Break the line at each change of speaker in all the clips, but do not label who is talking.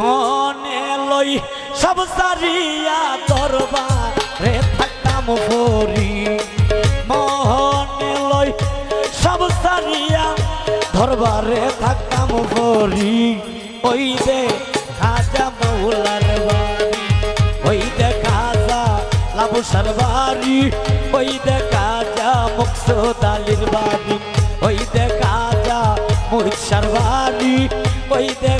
মনে লই সব সারিয়া দরবারে থাকতাম ফরি মনে লই সব সারিয়া দরবারে থাকতাম ফরি ওই দে খাজা মৌলার বাড়ি, ওই দে খাজা লাবু সরবারি ওই দে খাজা মুকসুদ আলীর বাড়ি, ওই দে খাজা মুহিত সরবারি ওই দে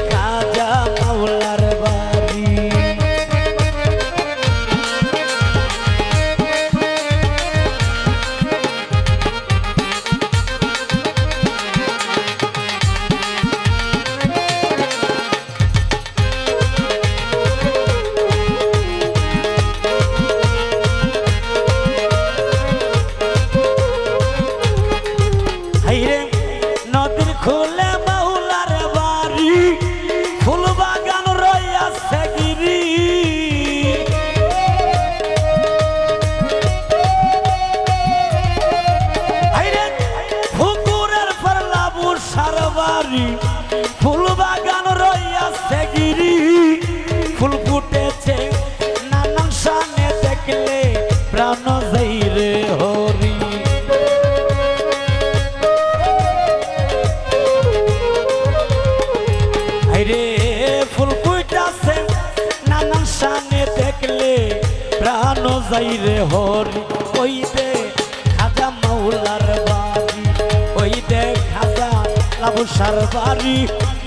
সারবারি ফুল বাগান রইয়াছে গিরি। ফুল ফুটেছে নানান সামনে দেখলে প্রাণ যাইরে হরি। আরে ফুল কুইটাছে নানান সামনে দেখলে প্রাণ যাই রে হরি। ওই লাবুসার বাড়ি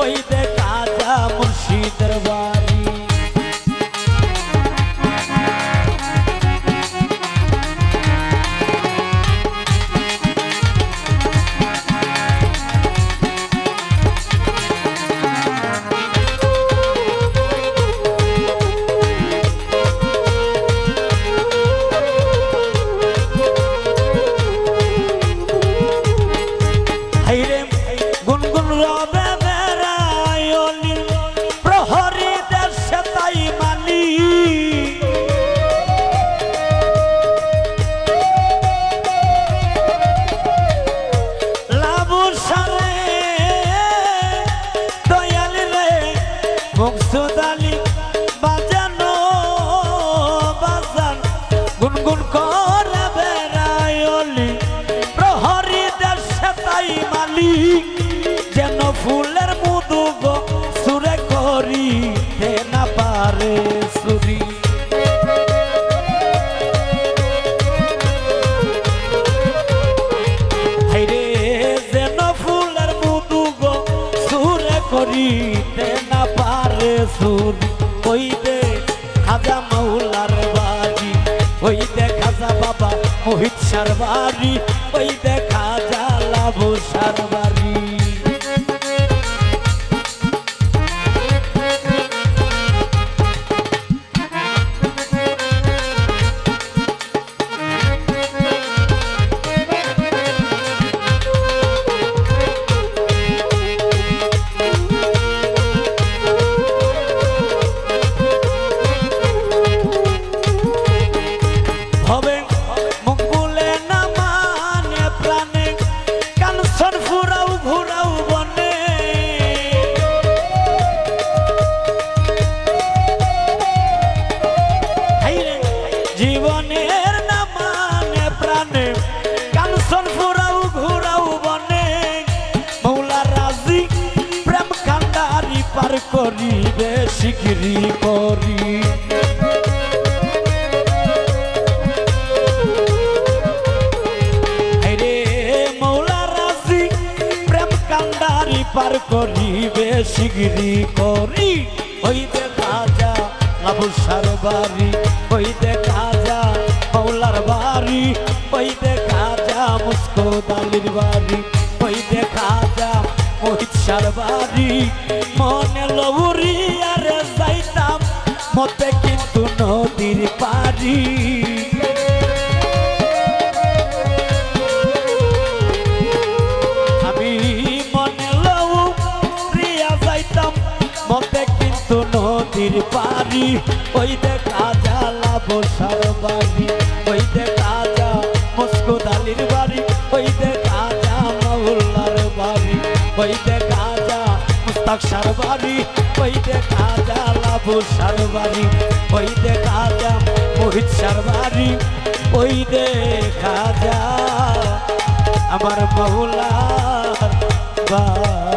ওই দে খাজা মুর্শিদের বাড়ি। ফুলের না পারে সুরি। করিতে না পারে সুর। খাজা খাজা বাবা মোহিত সার বাড়ি দে খাজা লাভু সার প্রাণে কানসন ফুরাও, ঘুরাও বনে। মৌলা রাজি, প্রেম কান্ডারি পার করিবে শিগরি করি। পার করিবে শিগরি করি। ওই দেখা যা লাবুসার বাড়ি ওই দেখা মৌলার বাড়ি। ওই দেখা যা মুস্কো দালির বাড়ি ওই দেখা যা মোহিত সার বাড়ি। মনে লবুরি আর যাইতাম, মতে কিন্তু নদীর পারি আমি মনে লও প্রিয়া যাইতাম, মতে কিন্তু নদীর পারি ওই দেখা জ্বালা বসার বাড়ি। দেখা যা মুস্তাক সার বাড়ি ওই দেখা যা বাবু সারবারি, ওই দেখা যা মোহিত সারবারি, ওই দেখা আমার মৌলার বাড়ি।